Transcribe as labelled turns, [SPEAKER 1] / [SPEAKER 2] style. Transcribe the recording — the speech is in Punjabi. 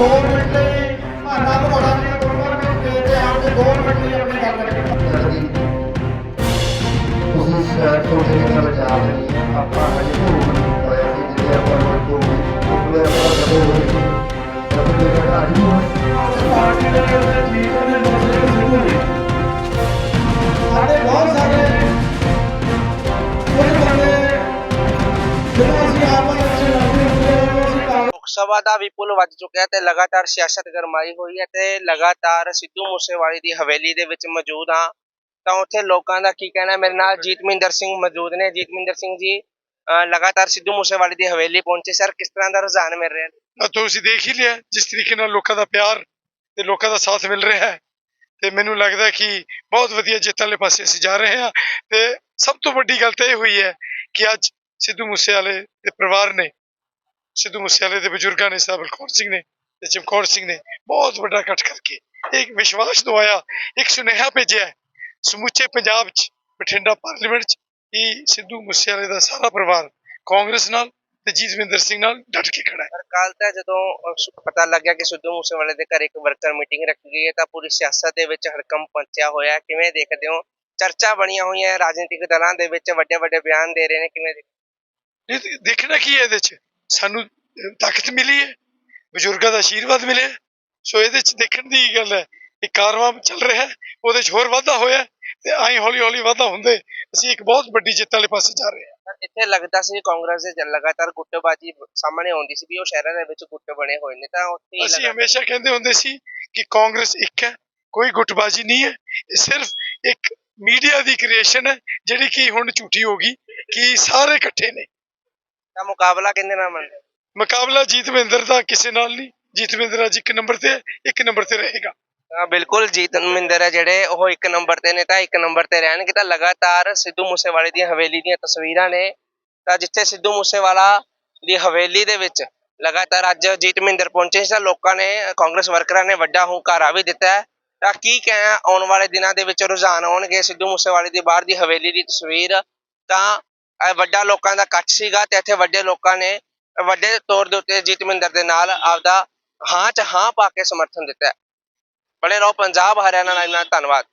[SPEAKER 1] ਦੋ ਮਿੰਟ ਲਈ ਭਾਨਾ ਘੋੜਾ ਜੀ ਗੁਰਮਰ ਵਿੱਚ ਦੇ ਕੇ ਆਪ ਦੇ ਦੋ ਮਿੰਟ ਲਈ ਆਪਣੀ ਗੱਲ ਰੱਖੀ
[SPEAKER 2] ਤੁਸੀਂ ਸ਼ਹਿਰ ਤੋਂ ਨਿਕਲ ਜਾ ਰਹੇ ਆਪਾਂ ਹਜੇ
[SPEAKER 3] ਸਭਾ ਦਾ ਵੀ ਪੁਲ ਵੱਜ ਚੁੱਕਿਆ ਤੇ ਲਗਾਤਾਰ ਸਿਆਸਤ ਗਰਮਾਈ ਹੋਈ ਹੈ ਤੇ ਲਗਾਤਾਰ ਸਿੱਧੂ ਮੂਸੇਵਾਲੇ ਦੀ ਹਵੇਲੀ ਦੇ ਵਿੱਚ ਮੌਜੂਦ ਹਾਂ। ਤਾਂ ਉੱਥੇ ਲੋਕਾਂ ਦਾ ਕੀ ਕਹਿਣਾ ਮੇਰੇ ਨਾਲ ਜੀਤਮਿੰਦਰ ਸਿੰਘ ਮੌਜੂਦ ਨੇ। ਜੀਤਮਿੰਦਰ ਸਿੰਘ ਜੀ ਲਗਾਤਾਰ ਸਿੱਧੂ ਮੂਸੇਵਾਲੇ ਦੀ ਹਵੇਲੀ ਪਹੁੰਚੇ। ਸਰ, ਕਿਸ ਤਰ੍ਹਾਂ ਦਾ ਰੁਝਾਨ ਮਿਲ ਰਿਹਾ? ਹੈ
[SPEAKER 4] ਤੁਸੀਂ ਦੇਖ ਹੀ ਲਿਆ ਜਿਸ ਤਰੀਕੇ ਨਾਲ ਲੋਕਾਂ ਦਾ ਪਿਆਰ ਤੇ ਲੋਕਾਂ ਦਾ ਸਾਥ ਮਿਲ ਰਿਹਾ ਹੈ। ਤੇ ਮੈਨੂੰ ਲੱਗਦਾ ਕਿ ਬਹੁਤ ਵਧੀਆ ਜਿੱਤ ਵਾਲੇ ਪਾਸੇ ਅਸੀਂ ਜਾ ਰਹੇ ਹਾਂ। ਤੇ ਸਭ ਤੋਂ ਵੱਡੀ ਗੱਲ ਤਾਂ ਇਹ ਹੋਈ ਹੈ ਕਿ ਅੱਜ ਸਿੱਧੂ ਮੂਸੇਵਾਲੇ ਦੇ ਪਰਿਵਾਰ ਨੇ ਸਿੱਧੂ ਮੂਸੇਵਾਲੇ ਦੇ ਬਜ਼ੁਰਗਾਂ ਨੇ ਸਾਹਿਬ ਬਲਕੌਰ ਸਿੰਘ ਨੇ ਤੇ ਚਮਕੌਰ ਸਿੰਘ ਨੇ ਬਹੁਤ ਵੱਡਾ ਇਕੱਠ ਕਰਕੇ ਇੱਕ ਵਿਸ਼ਵਾਸ ਦਵਾਇਆ ਇੱਕ ਸੁਨੇਹਾ ਭੇਜਿਆ ਸਮੁੱਚੇ ਪੰਜਾਬ 'ਚ ਬਠਿੰਡਾ ਪਾਰਲੀਮੈਂਟ 'ਚ ਕਿ ਸਿੱਧੂ ਮੂਸੇਵਾਲੇ ਦਾ ਸਾਰਾ ਪਰਿਵਾਰ ਕਾਂਗਰਸ ਨਾਲ ਤੇ ਜੀਤਵਿੰਦਰ ਸਿੰਘ ਨਾਲ ਡਟ ਕੇ ਖੜਾ ਹੈ।
[SPEAKER 3] ਕੱਲ ਤਾਂ ਜਦੋਂ ਪਤਾ ਲੱਗਿਆ ਕਿ ਸਿੱਧੂ ਮੂਸੇਵਾਲੇ ਦੇ ਘਰ ਇੱਕ ਵਰਕਰ ਮੀਟਿੰਗ ਰੱਖੀ ਗਈ ਹੈ ਤਾਂ ਪੂਰੀ ਸਿਆਸਤ ਦੇ ਵਿੱਚ ਹੜਕੰਪ ਪਹੁੰਚਿਆ ਹੋਇਆ ਹੈ। ਕਿਵੇਂ ਦੇਖਦੇ ਹੋ? ਚਰਚਾ ਬਣੀਆਂ ਹੋਈਆਂ ਹੈ ਰਾਜਨੀਤਿਕ ਦਲਾਂ ਦੇ ਵਿੱਚ ਵੱਡੇ ਵੱਡੇ ਬਿਆਨ ਦੇ ਰਹੇ ਨੇ ਕਿਵੇਂ?
[SPEAKER 4] ਇਹ ਦੇਖਣਾ ਕੀ ਹੈ ਇਹਦੇ ਚ? ਸਾਨੂੰ ਤਾਕਤ ਮਿਲੀ ਹੈ ਬਜ਼ੁਰਗਾਂ ਦਾ ਆਸ਼ੀਰਵਾਦ ਮਿਲਿਆ। ਸੋ ਇਹਦੇ ਚ ਦੇਖਣ ਦੀ ਗੱਲ ਹੈ ਇੱਕ ਕਾਰਵਾਂ ਚੱਲ ਰਿਹਾ ਹੈ ਉਹਦੇ ਚ ਹੋਰ ਵਾਧਾ ਹੋਇਆ ਤੇ ਆਈ ਹੌਲੀ ਹੌਲੀ ਵਾਧਾ ਹੁੰਦੇ ਅਸੀਂ ਇੱਕ ਬਹੁਤ ਵੱਡੀ ਜਿੱਤ ਵਾਲੇ ਪਾਸੇ ਜਾ ਰਹੇ ਹਾਂ
[SPEAKER 3] ਇੱਥੇ ਲੱਗਦਾ ਸੀ ਕਾਂਗਰਸ ਦੇ ਲਗਾਤਾਰ ਗੁੱਟਬਾਜੀ ਸਾਹਮਣੇ ਆਉਂਦੀ ਸੀ ਵੀ ਉਹ ਸ਼ਹਿਰਾਂ ਦੇ ਵਿੱਚ ਗੁੱਟ ਬਣੇ ਹੋਏ ਨੇ ਤਾਂ ਉੱਥੇ
[SPEAKER 4] ਅਸੀਂ ਹਮੇਸ਼ਾ ਕਹਿੰਦੇ ਹੁੰਦੇ ਸੀ ਕਿ ਕਾਂਗਰਸ ਇੱਕ ਹੈ ਕੋਈ ਗੁੱਟਬਾਜੀ ਨਹੀਂ ਹੈ ਇਹ ਸਿਰਫ ਇੱਕ ਮੀਡੀਆ ਦੀ ਕ੍ਰੀਏਸ਼ਨ ਹੈ ਜਿਹੜੀ ਕਿ ਹੁਣ ਝੂਠੀ ਹੋ ਗਈ ਕਿ ਸਾਰੇ ਇਕੱਠੇ ਨੇ
[SPEAKER 3] ਤਾਂ ਮੁਕਾਬਲਾ ਕਿੰਨੇ ਨਾਲ ਬਣਦਾ?
[SPEAKER 4] ਮੁਕਾਬਲਾ ਜੀਤਵਿੰਦਰ ਦਾ ਕਿਸੇ ਨਾਲ ਨਹੀਂ। ਜੀਤਵਿੰਦਰ ਅੱਜ ਇੱਕ ਨੰਬਰ ਤੇ ਹੈ, ਇੱਕ ਨੰਬਰ ਤੇ ਰਹੇਗਾ।
[SPEAKER 3] ਤਾਂ ਬਿਲਕੁਲ ਜੀਤਨਮਿੰਦਰ ਹੈ ਜਿਹੜੇ ਉਹ ਇੱਕ ਨੰਬਰ ਤੇ ਨੇ ਤਾਂ ਇੱਕ ਨੰਬਰ ਤੇ ਰਹਿਣਗੇ ਤਾਂ ਲਗਾਤਾਰ ਸਿੱਧੂ ਮੂਸੇਵਾਲੇ ਦੀਆਂ ਹਵੇਲੀ ਦੀਆਂ ਤਸਵੀਰਾਂ ਨੇ। ਤਾਂ ਜਿੱਥੇ ਸਿੱਧੂ ਮੂਸੇਵਾਲਾ ਦੀ ਹਵੇਲੀ ਦੇ ਵਿੱਚ ਲਗਾਤਾਰ ਅੱਜ ਜੀਤਮਿੰਦਰ ਪਹੁੰਚੇ ਸੀ ਤਾਂ ਲੋਕਾਂ ਨੇ ਕਾਂਗਰਸ ਵਰਕਰਾਂ ਨੇ ਵੱਡਾ ਹੁੰਕਾਰਾ ਵੀ ਦਿੱਤਾ ਹੈ। ਤਾਂ ਕੀ ਕਹਿਣਾ ਆਉਣ ਵਾਲੇ ਦਿਨਾਂ ਦੇ ਵਿੱਚ ਰੁਝਾਨ ਆਉਣਗੇ ਸਿੱਧੂ ਮੂਸੇਵਾਲੇ ਦੀ ਬਾਹਰ ਦੀ ਹਵੇਲੀ ਦੀ ਤਸਵੀਰ। ਤਾਂ ਵੱਡਾ ਲੋਕਾਂ ਦਾ ਇਕੱਠ ਸੀਗਾ ਤੇ ਇੱਥੇ ਵੱਡੇ ਲੋਕਾਂ ਨੇ ਵੱਡੇ ਤੌਰ ਦੇ ਉੱਤੇ ਜੀਤਮਿੰਦਰ ਦੇ ਨਾਲ ਆਪਦਾ ਹਾਂ ਚ ਹਾਂ ਪਾ ਕੇ ਸਮਰਥਨ ਦਿੱਤਾ ਹੈ। ਬਣੇ ਰਹੋ ਪੰਜਾਬ, ਹਰਿਆਣਾ ਨਾਲ ਧੰਨਵਾਦ